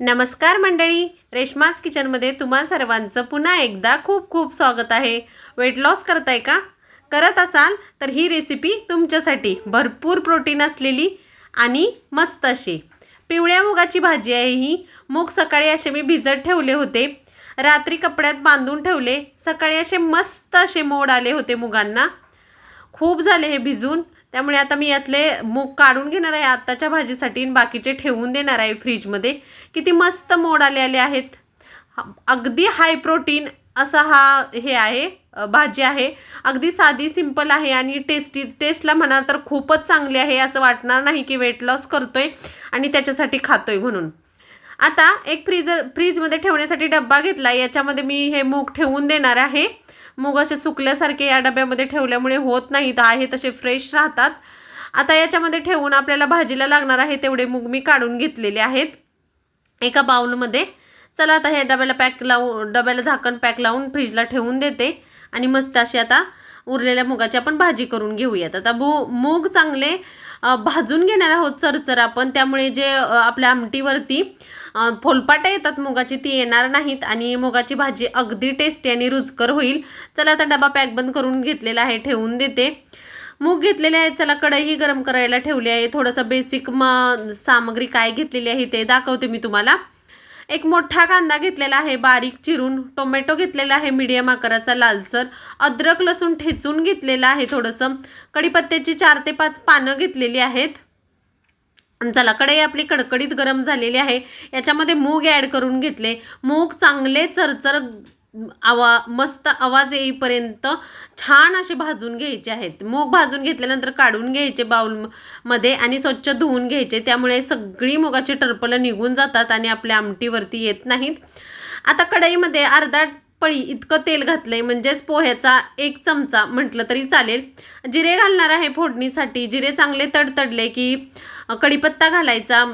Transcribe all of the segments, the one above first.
नमस्कार मंडळी रेश्माच किचनमध्ये तुम्हा सर्वांचं पुन्हा एकदा खूप खूप स्वागत आहे. वेट लॉस करताय का? करत असाल तर ही रेसिपी तुमच्यासाठी भरपूर प्रोटीन असलेली आणि मस्त अशी. पिवळ्या मुगाची भाजी आहे ही. मूग सकाळी असे मी भिजत ठेवले होते. रात्री कपड्यात बांधून ठेवले. सकाळी असे मस्त असे मोड आले होते मुगांना. खूप झाले हे भिजून. त्यामुळे आता मी यातले मूग काढून घेणार आहे आत्ताच्या भाजीसाठी आणि बाकीचे ठेवून देणार आहे फ्रीजमध्ये. किती मस्त मोड आले आले आहेत अगदी हाय प्रोटीन असा हा हे आहे भाजी आहे. अगदी साधी सिंपल आहे आणि टेस्टी टेस्टला म्हणा तर खूपच चांगली आहे असं वाटणार नाही की वेट लॉस करतोय आणि त्याच्यासाठी खातोय म्हणून. आता एक फ्रीज फ्रीजमध्ये ठेवण्यासाठी डब्बा घेतला. याच्यामध्ये मी हे मूग ठेवून देणार आहे. मूग असे सुकल्यासारखे या डब्यामध्ये ठेवल्यामुळे होत नाहीत आहे तसे फ्रेश राहतात. आता याच्यामध्ये ठेवून आपल्याला भाजीला लागणार आहे तेवढे मूग मी काढून घेतलेले आहेत. एका बाउलमध्ये चला आता हे डब्याला पॅक लावून डब्याला झाकण पॅक लावून फ्रीजला ठेवून देते. आणि मस्त अशी आता उरलेल्या मुगाची आपण भाजी करून घेऊयात. आता भू मूग चांगले भाजून घेणार आहोत चरचर आपण त्यामुळे जे आपल्या आमटीवरती फोलपाटा येतात मुगाची ती येणार नाहीत आणि मुगाची भाजी अगदी टेस्टी आणि रुचकर होईल. चला आता डबा पॅक बंद करून घेतलेला आहे ठेवून देते. मूग घेतलेले आहेत चला कढई गरम करायला ठेवली आहे. थोडंसं बेसिक म सामग्री काय घेतलेली आहे ते दाखवते मी तुम्हाला. एक मोठा कांदा घेतलेला आहे बारीक चिरून. टोमॅटो घेतलेला आहे मीडियम आकाराचा लालसर. अद्रक लसूण ठेचून घेतलेलं आहे थोडंसं. कढीपत्त्याची चार ते पाच पानं घेतलेली आहेत. चला कढई आपली कडकडीत गरम झालेली आहे. याच्यामध्ये मूग ॲड करून घेतले. मूग चांगले चरचर आवा मस्त आवाज येईपर्यंत छान असे भाजून घ्यायचे आहेत. मूग भाजून घेतल्यानंतर काढून घ्यायचे बाऊलमध्ये आणि स्वच्छ धुवून घ्यायचे. त्यामुळे सगळी मुगाची टरपलं निघून जातात आणि आपल्या आमटीवरती येत नाहीत. आता कढईमध्ये अर्धा पळी इतकं तेल घातलं आहे म्हणजेच पोह्याचा एक चमचा म्हटलं तरी चालेल. जिरे घालणार आहे फोडणीसाठी. जिरे चांगले तडतडले की कडीपत्ता कढीपत्ता घालायचा.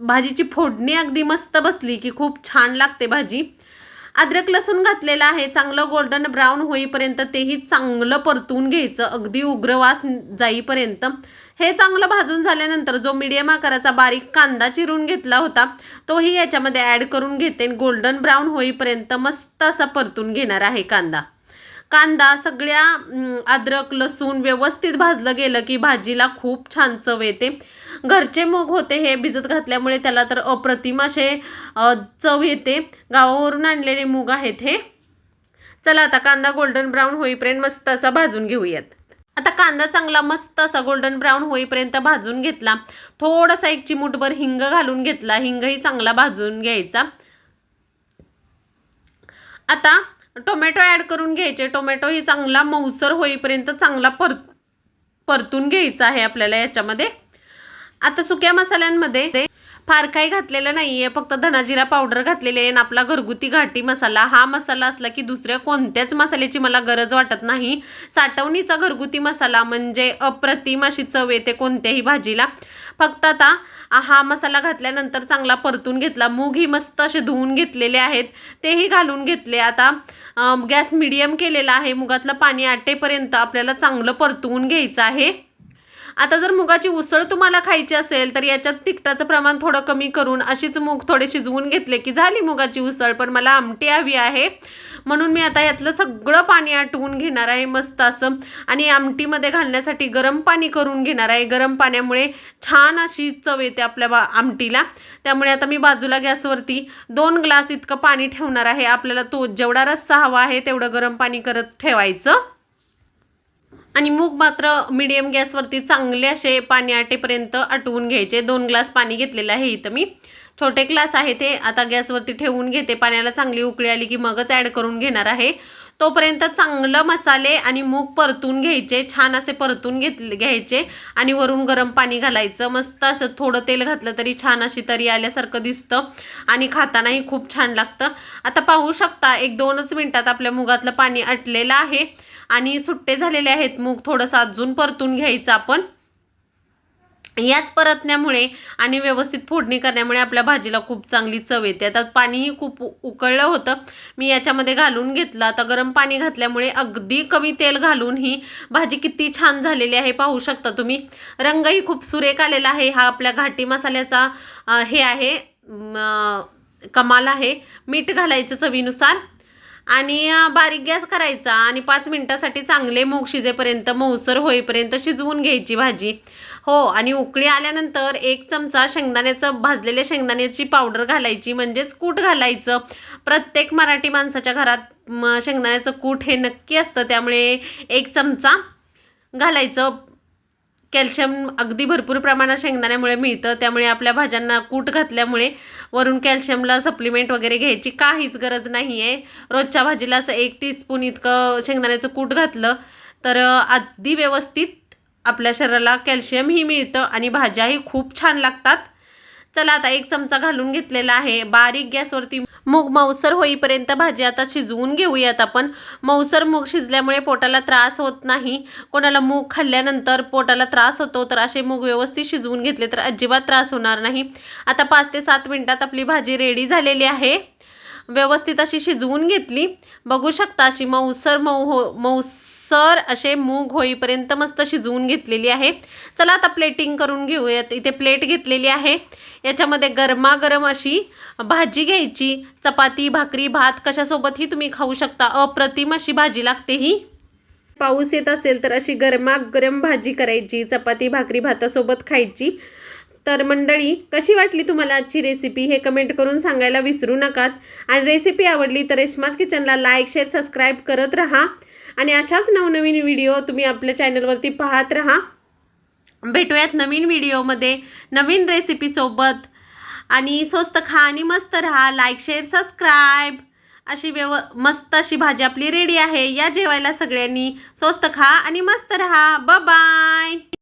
भाजीची फोडणी अगदी मस्त बसली की खूप छान लागते भाजी. अद्रक लसूण घातलेलं आहे. चांगलं गोल्डन ब्राऊन होईपर्यंत तेही चांगलं परतून घ्यायचं. अगदी उग्रवास जाईपर्यंत. हे चांगलं भाजून झाल्यानंतर जो मीडियम आकाराचा बारीक कांदा चिरून घेतला होता तोही याच्यामध्ये ॲड करून घेते. गोल्डन ब्राऊन होईपर्यंत मस्त असा परतून घेणार आहे कांदा. कांदा सगळ्या अद्रक लसूण व्यवस्थित भाजलं गेलं की भाजीला खूप छान चव येते. घरचे मूग होते हे भिजत घातल्यामुळे त्याला तर अप्रतिम असे चव येते. गावावरून आणलेले मूग आहेत हे. चला आता कांदा गोल्डन ब्राऊन होईपर्यंत मस्त असा भाजून घेऊयात. आता कांदा चांगला मस्त असा गोल्डन ब्राऊन होईपर्यंत भाजून घेतला. थोडासा एक चिमूटभर हिंग घालून घेतला. हिंगही चांगला भाजून घ्यायचा. आता टोमॅटो ॲड करून घ्यायचे. टोमॅटो ही चांगला मऊसर होईपर्यंत चांगला पर परतून घ्यायचा आहे आपल्याला याच्यामध्ये. आता सुक्या मसाल्यांमध्ये फार काही घातलेलं नाही आहे फक्त धनाजिरा पावडर घातलेली आहे आणि आपला घरगुती घाटी मसाला. हा मसाला असला की दुसऱ्या कोणत्याच मसाल्याची मला गरज वाटत नाही. साठवणीचा घरगुती मसाला म्हणजे अप्रतिम अशी चव येते कोणत्याही भाजीला. फक्त आता हा मसाला घातल्यानंतर चांगला परतून घेतला. मूग ही मस्त असे धुवून घेतलेले आहेत. तेही घालून घेतले. आता गॅस मिडियम केलेला आहे. मुगातलं पाणी आटेपर्यंत आपल्याला चांगलं परतवून घ्यायचं आहे. आता जर मुगाची उसळ तुम्हाला खायची असेल तर याच्यात तिखटाचं प्रमाण थोडं कमी करून अशीच मूग थोडे शिजवून घेतले की झाली मुगाची उसळ. पण मला आमटी हवी आहे. म्हणून मी आता यातलं सगळं पाणी आटवून घेणार आहे मस्त असं. आणि आमटीमध्ये घालण्यासाठी गरम पाणी करून घेणार आहे. गरम पाण्यामुळे छान अशी चव येते आपल्या बा आमटीला. त्यामुळे आता मी बाजूला गॅसवरती दोन ग्लास इतकं पाणी ठेवणार आहे. आपल्याला तो जेवढा रस्सा हवा आहे तेवढं गरम पाणी करत ठेवायचं. आणि मूग मात्र मिडियम गॅसवरती चांगले असे पाणी आटेपर्यंत आटवून घ्यायचे. दोन ग्लास पाणी घेतलेलं आहे इथं मी. छोटे ग्लास आहे ते. आता गॅसवरती ठेवून घेते. पाण्याला चांगली उकळी आली की मगच ॲड करून घेणार आहे. तोपर्यंत चांगलं मसाले आणि मूग परतून घ्यायचे छान असे परतून घेतले घ्यायचे आणि वरून गरम पाणी घालायचं. मस्त असं थोडं तेल घातलं तरी छान अशी तरी आल्यासारखं दिसतं आणि खातानाही खूप छान लागतं. आता पाहू शकता एक दोनच मिनटात आपल्या मुगातलं पाणी आटलेलं आहे आणि सुट्टे झालेले आहेत. मूग थोडंसं अजून परतून घ्यायचं आपण. याच परतण्यामुळे आणि व्यवस्थित फोडणी करण्यामुळे आपल्या भाजीला खूप चांगली चव येते. आता पाणीही खूप उ- उकळलं होतं. मी याच्यामध्ये घालून घेतलं. आता गरम पाणी घातल्यामुळे अगदी कमी तेल घालून ही भाजी किती छान झालेली आहे पाहू शकता तुम्ही. रंगही खूप सुरेख आलेला आहे. हा आपल्या घाटी मसाल्याचा हे आहे कमाल आहे. मीठ घालायचं चवीनुसार. आणि बारीक गॅस करायचा आणि पाच मिनटासाठी चांगले मूग शिजेपर्यंत मऊसर होईपर्यंत शिजवून घ्यायची भाजी. हो आणि उकळी आल्यानंतर एक चमचा शेंगदाण्याचं भाजलेल्या शेंगदाण्याची पावडर घालायची म्हणजेच कूट घालायचं. प्रत्येक मराठी माणसाच्या घरात शेंगदाण्याचं कूट हे नक्की असतं. त्यामुळे एक चमचा घालायचं. कॅल्शियम अगदी भरपूर प्रमाणात शेंगदाण्यामुळे मिळतं. त्यामुळे आपल्या भाज्यांना कूट घातल्यामुळे वरून कॅल्शियमला सप्लिमेंट वगैरे घ्यायची काहीच गरज नाही आहे रोजच्या भाजीला असं एक टीस्पून इतकं शेंगदाण्याचं कूट घातलं तर अगदी व्यवस्थित आपल्या शरीराला कॅल्शियमही मिळतं आणि भाज्याही खूप छान लागतात. चला आता एक चमचा घालून घेतलेला आहे. बारीक गॅसवरती मूग मऊसर होईपर्यंत भाजी आता शिजवून घेऊयात आपण. मऊसर मूग शिजल्यामुळे पोटाला त्रास होत नाही. कोणाला मूग खाल्ल्यानंतर पोटाला त्रास होतो तर असे मूग व्यवस्थित शिजवून घेतले तर अजिबात त्रास होणार नाही. आता पाच ते सात मिनटात आपली भाजी रेडी झालेली आहे. व्यवस्थित अशी शिजवून घेतली. बघू शकता अशी मऊसर मऊ हो मऊस सर असे मूग होईपर्यंत मस्त शिजवून घेतलेली आहे. चला आता प्लेटिंग करून घेऊयात. इथे प्लेट घेतलेली आहे. याच्यामध्ये गरमागरम अशी भाजी घ्यायची. चपाती भाकरी भात कशासोबतही तुम्ही खाऊ शकता. अप्रतिम अशी भाजी लागते ही. पाऊस येत असेल तर अशी गरमागरम भाजी करायची. चपाती भाकरी भातासोबत खायची. तर मंडळी कशी वाटली तुम्हाला आजची रेसिपी हे कमेंट करून सांगायला विसरू नकात. आणि रेसिपी आवडली तर रेशमाज किचनला लाईक शेअर सबस्क्राईब करत राहा. आणि अशाच नवनवीन व्हिडिओ तुम्ही आपल्या चॅनलवरती पाहत राहा. भेटूयात नवीन व्हिडिओमध्ये नवीन रेसिपीसोबत आणि स्वस्त खा आणि मस्त राहा. लाईक शेअर सबस्क्राईब अशी व्यव मस्त अशी भाजी आपली रेडी आहे. या जेवायला सगळ्यांनी स्वस्त खा आणि मस्त राहा. ब बाय